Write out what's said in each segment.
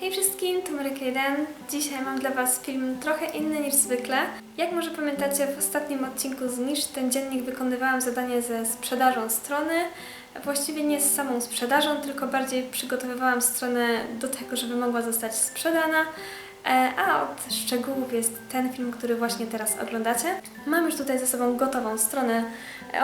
Hej wszystkim, to Marek 1. Dzisiaj mam dla Was film trochę inny niż zwykle. Jak może pamiętacie, w ostatnim odcinku z Nisz ten dziennik wykonywałam zadanie ze sprzedażą strony. Właściwie nie z samą sprzedażą, tylko bardziej przygotowywałam stronę do tego, żeby mogła zostać sprzedana. E, A od szczegółów jest ten film, który właśnie teraz oglądacie. Mam już tutaj ze sobą gotową stronę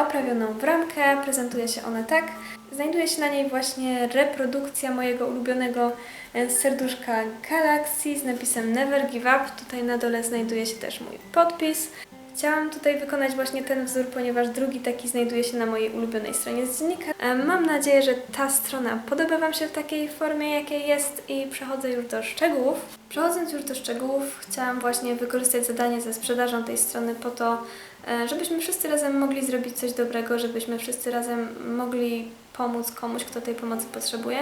oprawioną w ramkę, prezentuje się ona tak. Znajduje się na niej właśnie reprodukcja mojego ulubionego e, serduszka Galaxy z napisem Never Give Up. Tutaj na dole znajduje się też mój podpis. Chciałam tutaj wykonać właśnie ten wzór, ponieważ drugi taki znajduje się na mojej ulubionej stronie z dziennika. E, Mam nadzieję, że ta strona podoba Wam się w takiej formie, jakiej jest i przechodzę już do szczegółów. Przechodząc już do szczegółów, chciałam właśnie wykorzystać zadanie ze sprzedażą tej strony po to, żebyśmy wszyscy razem mogli zrobić coś dobrego, żebyśmy wszyscy razem mogli pomóc komuś, kto tej pomocy potrzebuje.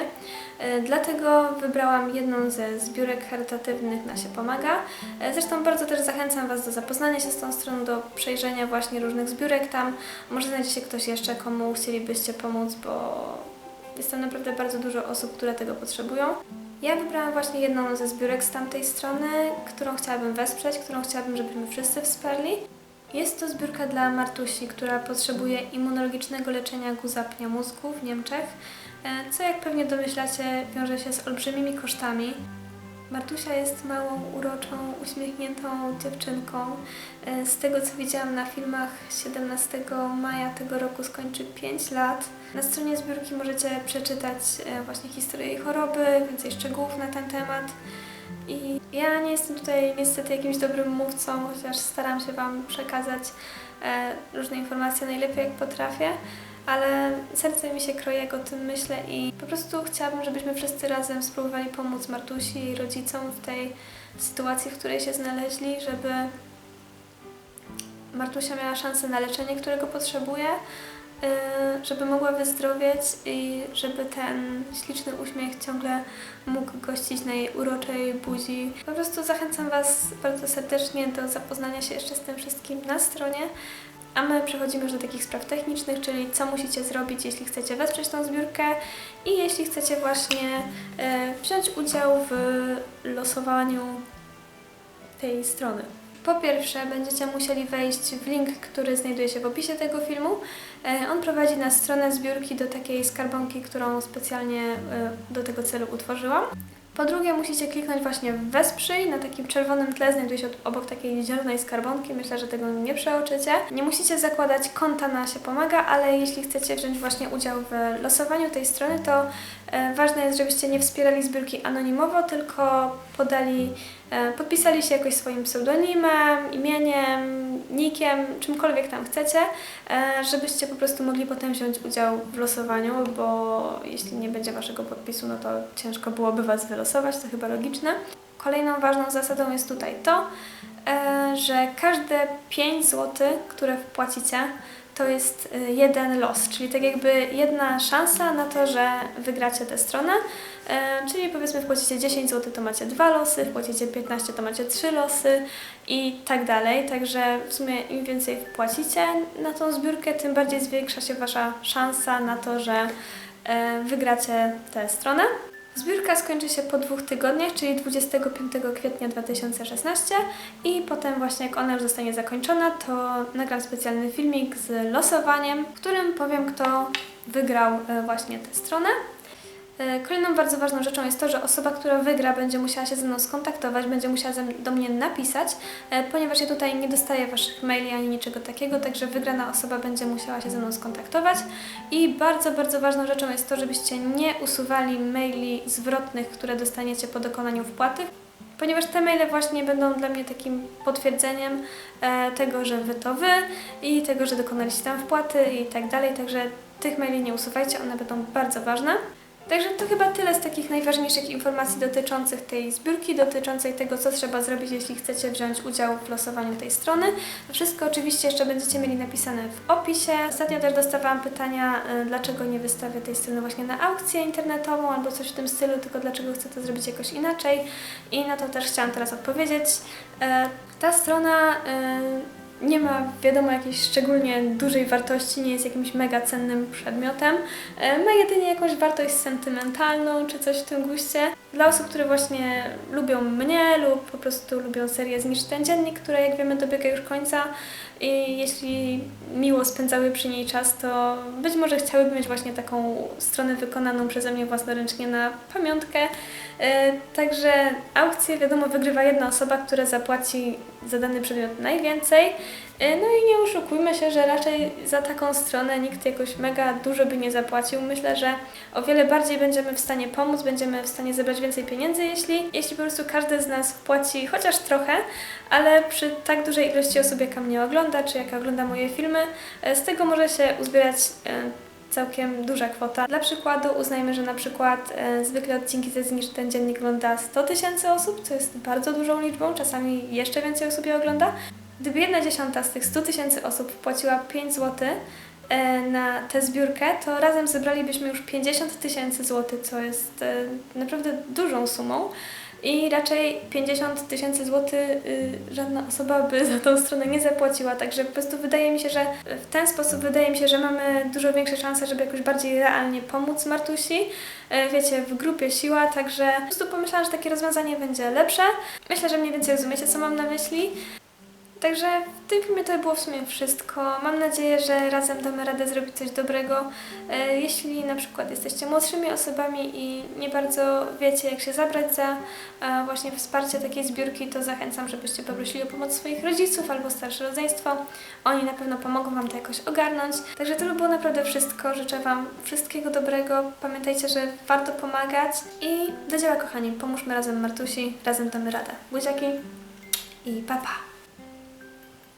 E, Dlatego wybrałam jedną ze zbiórek charytatywnych Na się pomaga. E, Zresztą bardzo też zachęcam Was do zapoznania się z tą stroną, do przejrzenia właśnie różnych zbiórek tam. Może znajdzie się ktoś jeszcze, komu chcielibyście pomóc, bo jest tam naprawdę bardzo dużo osób, które tego potrzebują. Ja wybrałam właśnie jedną ze zbiórek z tamtej strony, którą chciałabym wesprzeć, którą chciałabym, żebyśmy wszyscy wsparli. Jest to zbiórka dla Martusi, która potrzebuje immunologicznego leczenia guza pnia mózgu w Niemczech, e, co jak pewnie domyślacie wiąże się z olbrzymimi kosztami. Martusia jest małą, uroczą, uśmiechniętą dziewczynką. E, Z tego co widziałam na filmach, 17 maja tego roku skończy 5 lat. Na stronie zbiórki możecie przeczytać e, właśnie historię jej choroby, więcej szczegółów na ten temat. I ja nie jestem tutaj niestety jakimś dobrym mówcą, chociaż staram się Wam przekazać e, różne informacje najlepiej jak potrafię, ale serce mi się kroi, jak o tym myślę i po prostu chciałabym, żebyśmy wszyscy razem spróbowali pomóc Martusi i jej rodzicom w tej sytuacji, w której się znaleźli, żeby Martusia miała szansę na leczenie, którego potrzebuje, y, żeby mogła wyzdrowieć i żeby ten śliczny uśmiech ciągle mógł gościć na jej uroczej buzi. Po prostu zachęcam Was bardzo serdecznie do zapoznania się jeszcze z tym wszystkim na stronie. A my przechodzimy już do takich spraw technicznych, czyli co musicie zrobić, jeśli chcecie wesprzeć tą zbiórkę i jeśli chcecie właśnie e, wziąć udział w losowaniu tej strony. Po pierwsze, będziecie musieli wejść w link, który znajduje się w opisie tego filmu. E, On prowadzi na stronę zbiórki do takiej skarbonki, którą specjalnie e, do tego celu utworzyłam. Po drugie, musicie kliknąć właśnie w wesprzyj. Na takim czerwonym tle znajduje się obok takiej zielonej skarbonki. Myślę, że tego nie przeoczycie. Nie musicie zakładać konta na się pomaga, ale jeśli chcecie wziąć właśnie udział w losowaniu tej strony, to e, ważne jest, żebyście nie wspierali zbiórki anonimowo, tylko podali, e, podpisali się jakoś swoim pseudonimem, imieniem, nikiem, czymkolwiek tam chcecie, e, żebyście po prostu mogli potem wziąć udział w losowaniu, bo jeśli nie będzie waszego podpisu, no to ciężko byłoby was wylosować, to chyba logiczne. Kolejną ważną zasadą jest tutaj to, e, że każde 5 zł, które wpłacicie, to jest e, jeden los, czyli tak jakby jedna szansa na to, że wygracie tę stronę. E, Czyli powiedzmy wpłacicie 10 zł, to macie dwa losy, wpłacicie 15, to macie trzy losy i tak dalej. Także w sumie im więcej wpłacicie na tą zbiórkę, tym bardziej zwiększa się Wasza szansa na to, że wygracie tę stronę. Zbiórka skończy się po dwóch tygodniach, czyli 25 kwietnia 2016 i potem właśnie jak ona już zostanie zakończona, to nagram specjalny filmik z losowaniem, w którym powiem kto wygrał e, właśnie tę stronę. E, Kolejną bardzo ważną rzeczą jest to, że osoba, która wygra, będzie musiała się ze mną skontaktować, będzie musiała do mnie napisać, e, ponieważ ja tutaj nie dostaję Waszych maili ani niczego takiego, także wygrana osoba będzie musiała się ze mną skontaktować. I bardzo, bardzo ważną rzeczą jest to, żebyście nie usuwali maili zwrotnych, które dostaniecie po dokonaniu wpłaty, ponieważ te maile właśnie będą dla mnie takim potwierdzeniem e, tego, że Wy to Wy i tego, że dokonaliście tam wpłaty i tak dalej, także tych maili nie usuwajcie, one będą bardzo ważne. Także to chyba tyle z takich najważniejszych informacji dotyczących tej zbiórki, dotyczącej tego, co trzeba zrobić, jeśli chcecie wziąć udział w losowaniu tej strony. Wszystko oczywiście jeszcze będziecie mieli napisane w opisie. Ostatnio też dostawałam pytania, y, dlaczego nie wystawię tej strony właśnie na aukcję internetową albo coś w tym stylu, tylko dlaczego chcę to zrobić jakoś inaczej. I na to też chciałam teraz odpowiedzieć. E, Ta strona y, nie ma wiadomo jakiejś szczególnie dużej wartości, nie jest jakimś mega cennym przedmiotem. E, Ma jedynie jakąś wartość sentymentalną czy coś w tym guście. Dla osób, które właśnie lubią mnie lub po prostu lubią serię Zniszcz ten dziennik, która jak wiemy dobiega już końca i jeśli miło spędzały przy niej czas, to być może chciałyby mieć właśnie taką stronę wykonaną przeze mnie własnoręcznie na pamiątkę. E, Także aukcję wiadomo wygrywa jedna osoba, która zapłaci za dany przedmiot najwięcej. E, No i nie oszukujmy się, że raczej za taką stronę nikt jakoś mega dużo by nie zapłacił. Myślę, że o wiele bardziej będziemy w stanie pomóc, będziemy w stanie zebrać więcej pieniędzy, jeśli, jeśli po prostu każdy z nas wpłaci chociaż trochę, ale przy tak dużej ilości osób, jaka mnie ogląda, czy jaka ogląda moje filmy, e, z tego może się uzbierać e, całkiem duża kwota. Dla przykładu uznajmy, że na przykład zwykle odcinki ze Zniszcz ten dziennik ogląda 100 tysięcy osób, co jest bardzo dużą liczbą, czasami jeszcze więcej osób je ogląda. Gdyby jedna dziesiąta z tych 100 tysięcy osób wpłaciła 5 zł e, na tę zbiórkę, to razem zebralibyśmy już 50 tysięcy złotych, co jest e, naprawdę dużą sumą. I raczej 50 tysięcy złotych y, żadna osoba by za tą stronę nie zapłaciła, także po prostu wydaje mi się, że w ten sposób wydaje mi się, że mamy dużo większe szanse, żeby jakoś bardziej realnie pomóc Martusi. E, Wiecie, w grupie siła, także po prostu pomyślałam, że takie rozwiązanie będzie lepsze. Myślę, że mniej więcej rozumiecie, co mam na myśli. Także w tym filmie to było w sumie wszystko. Mam nadzieję, że razem damy radę zrobić coś dobrego. E, Jeśli na przykład jesteście młodszymi osobami i nie bardzo wiecie, jak się zabrać za e, właśnie wsparcie takiej zbiórki, to zachęcam, żebyście poprosili o pomoc swoich rodziców albo starsze rodzeństwo. Oni na pewno pomogą Wam to jakoś ogarnąć. Także to by było naprawdę wszystko. Życzę Wam wszystkiego dobrego. Pamiętajcie, że warto pomagać i do dzieła, kochani. Pomóżmy razem Martusi, razem damy radę. Buziaki i pa pa!